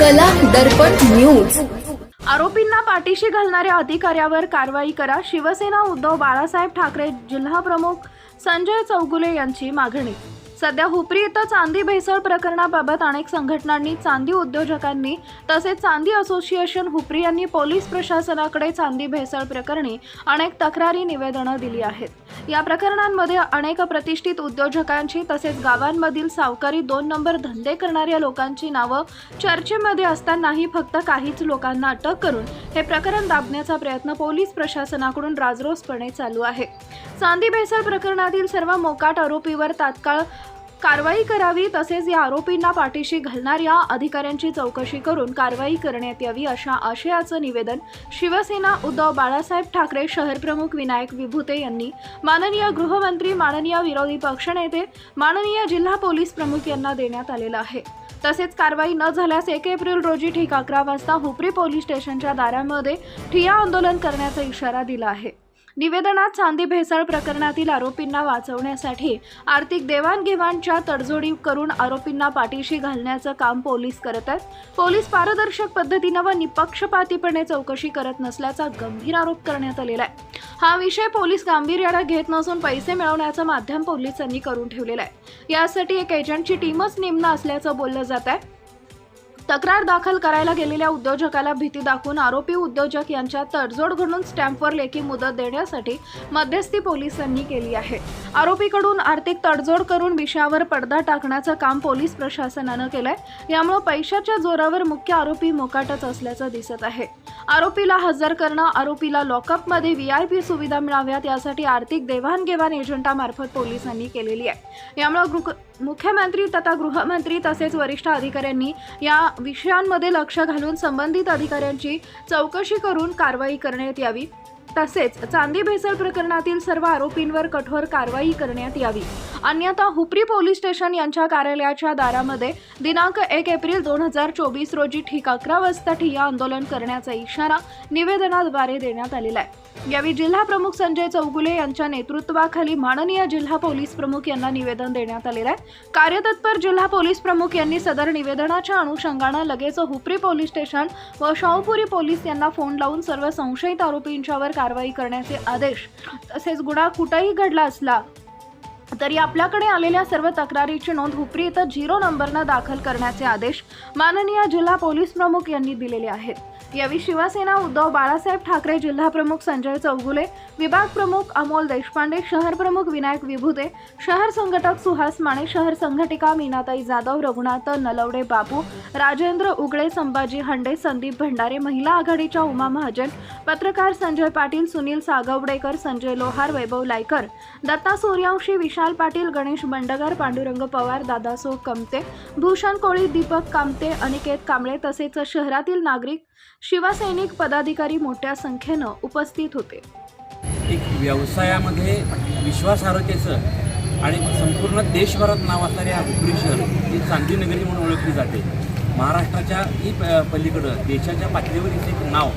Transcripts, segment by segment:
कला दर्पण न्यूज. आरोपींना पाठीशी घालणाऱ्या अधिकाऱ्यावर कारवाई करा. शिवसेना उद्धव बाळासाहेब ठाकरे जिल्हाप्रमुख संजय चौगुले यांची मागणी. सध्या हुपरी इथं चांदी भेसळ प्रकरणाबाबत अनेक संघटनांनी चांदी उद्योजकांनी तसेच चांदी असोसिएशन हुपरी यांनी पोलीस प्रशासनाकडे चांदी भेसळ प्रकरणी अनेक तक्रारी निवेदनं दिली आहेत. या प्रकरणांमध्ये अनेक प्रतिष्ठित उद्योजकांची तसेच गावांमधील सावकारी दोन नंबर धंदे करणाऱ्या लोकांची नावं चर्चेमध्ये असतानाही फक्त काहीच लोकांना अटक करून हे प्रकरण दाबण्याचा प्रयत्न पोलीस प्रशासनाकडून राजरोसपणे चालू आहे. चांदी भेसळ प्रकरणातील सर्व मोकाट आरोपीवर तात्काळ कारवाई करावी तसेच या आरोपींना पाठीशी घालणाऱ्या अधिकाऱ्यांची चौकशी करून कारवाई करण्यात यावी अशा आशयाचं निवेदन शिवसेना उद्धव बाळासाहेब ठाकरे शहरप्रमुख विनायक विभूते यांनी माननीय गृहमंत्री माननीय विरोधी पक्षनेते माननीय जिल्हा पोलीस प्रमुख यांना देण्यात आलेलं आहे. तसेच कारवाई न झाल्यास एक एप्रिल रोजी ठीक अकरा वाजता हुपरी पोलीस स्टेशनच्या दारामध्ये ठिया आंदोलन करण्याचा इशारा दिला आहे. निवेदनात चांदी भेसळ प्रकरणातील आरोपींना वाचवण्यासाठी आर्थिक देवाणघेवाणच्या तडजोडी करून आरोपींना पाठीशी घालण्याचं काम पोलीस करत आहेत. पोलीस पारदर्शक पद्धतीनं व निपक्षपातीपणे चौकशी करत नसल्याचा गंभीर आरोप करण्यात आलेला आहे. हा विषय पोलीस गांभीर्यानं घेत नसून पैसे मिळवण्याचं माध्यम पोलिसांनी करून ठेवलेलं आहे. यासाठी एक एजंटची टीमच निम्न असल्याचं बोललं जात आहे. तक्रार दाखल करायला गेलेल्या उद्योजकाला भीती दाखवून आरोपी उद्योजक यांच्या तडजोड घडून स्टॅम्पवर लेखी मुदत देण्यासाठी मध्यस्थी पोलिसांनी केली आहे. आरोपीकडून आर्थिक तडजोड करून विषयावर पडदा टाकण्याचं काम पोलीस प्रशासनानं केलंय. यामुळे पैशाच्या जोरावर मुख्य आरोपी मोकाटच असल्याचं दिसत आहे. आरोपीला हजर करणं आरोपीला लॉकअपमध्ये व्ही आय पी सुविधा मिळाव्यात यासाठी आर्थिक देवाणघेवाण एजंटामार्फत पोलिसांनी केलेली आहे. यामुळे गृह मुख्यमंत्री तथा गृहमंत्री तसेच वरिष्ठ अधिकाऱ्यांनी या विषयांमध्ये लक्ष घालून संबंधित अधिकाऱ्यांची चौकशी करून कारवाई करण्यात यावी. तसेच चांदी भेसळ प्रकरणातील सर्व आरोपींवर कठोर कारवाई करण्यात यावी. अन्यथा हुपरी पोलीस स्टेशन यांच्या कार्यालयाच्या दारामध्ये दिनांक एक एप्रिल दोन हजार चोवीस रोजी ठीक अकरा वाजता ठिय्या आंदोलन करण्याचा इशारा निवेदनाद्वारे देण्यात आलेला आहे. यावेळी जिल्हा प्रमुख संजय चौगुले यांच्या नेतृत्वाखाली माननीय जिल्हा पोलीस प्रमुख यांना निवेदन देण्यात आलेलं आहे. कार्यतत्पर जिल्हा पोलीस प्रमुख यांनी सदर निवेदनाच्या अनुषंगानं लगेच हुपरी पोलीस स्टेशन व शाहूपुरी पोलीस यांना फोन लावून सर्व संशयित आरोपींच्यावर कारवाई करण्याचे आदेश तसेच गुन्हा कुठेही घडला असला तरी आपल्याकडे आलेल्या सर्व तक्रारीची नोंद हुपरी इथं झिरो नंबरनं दाखल करण्याचे आदेश माननीय जिल्हा पोलीस प्रमुख यांनी दिलेले आहेत. यावेळी शिवसेना उद्धव बाळासाहेब ठाकरे जिल्हा प्रमुख संजय चौगुले विभाग प्रमुख अमोल देशपांडे शहर प्रमुख विनायक विभुते शहर संघटक सुहास माने शहर संघटिका मीनाताई जाधव रघुनाथ नलवडे बापू राजेंद्र उगळे संभाजी हंडे संदीप भंडारे महिला आघाडीच्या उमा महाजन पत्रकार संजय पाटील सुनील सागवडेकर संजय लोहार वैभव लायकर दत्ता सूर्यवंशी विशाल पाटील गणेश बंडगर पांडुरंग पवार दादासो कमते भूषण कोळी दीपक कामते अनिकेत कांबळे तसेच शहरातील नागरिक शिवसैनिक पदाधिकारी मोठ्या संख्येनं उपस्थित होते. एक व्यवसायामध्ये विश्वासार्हतेचं आणि संपूर्ण देशभरात नाव असणारे हा हुपरी शहर ही चांदी नगरी म्हणून ओळखली जाते. महाराष्ट्राच्या ही प- पलीकडं देशाच्या पातळीवर एक नाव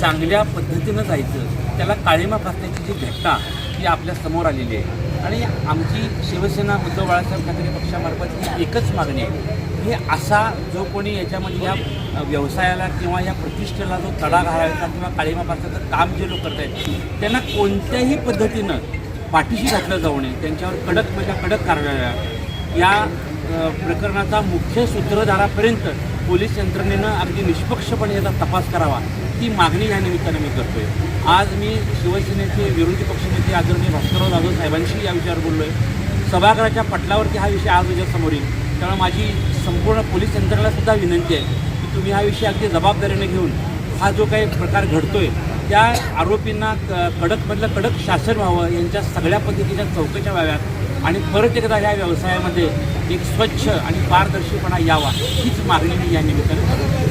चांगल्या पद्धतीनं जायचं त्याला काळीमा फासण्याची जी घटना ही आपल्यासमोर आलेली आहे. आणि आमची शिवसेना उद्धव बाळासाहेब ठाकरे पक्षामार्फत ही एकच मागणी आहे. हे असा जो कोणी याच्यामध्ये या व्यवसायाला किंवा या प्रतिष्ठेला जो तडा घालायचा किंवा काळीमा फासण्याचं काम जे लोक करत आहेत त्यांना कोणत्याही पद्धतीनं पाठीशी घातलं जाऊ नये त्यांच्यावर कडक म्हणजे कडक कारवाया या प्रकरणाचा मुख्य सूत्रधारापर्यंत पोलीस यंत्रणेनं अगदी निष्पक्षपणे याचा तपास करावा ती मागणी या निमित्तानं मी करतो आहे आज मी शिवसेनेचे विरोधी पक्षनेते आदरणीय भास्करराव जाधव साहेबांशी या विषयावर बोललो आहे सभागृहाच्या पटलावरती हा विषय आज उद्या समोर येईल. त्यामुळे माझी संपूर्ण पोलीस यंत्रणेला सुद्धा विनंती आहे. तुम्ही हा विषय अगदी जबाबदारीने घेऊन हा जो काही प्रकार घडतोय त्या आरोपींना कडकमधलं कडक शासन व्हावं यांच्या सगळ्या पद्धतीच्या चौकशा व्हाव्यात आणि परत एकदा या व्यवसायामध्ये एक स्वच्छ आणि पारदर्शीपणा यावा हीच मागणी मी या निमित्ताने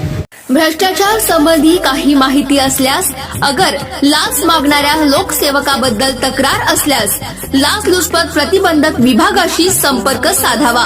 भ्रष्टाचार संबंधी काही माहिती असल्यास अगर लाच मागणाऱ्या लोकसेवकाबद्दल तक्रार असल्यास लाच लुचपत प्रतिबंधक विभागाशी संपर्क साधावा.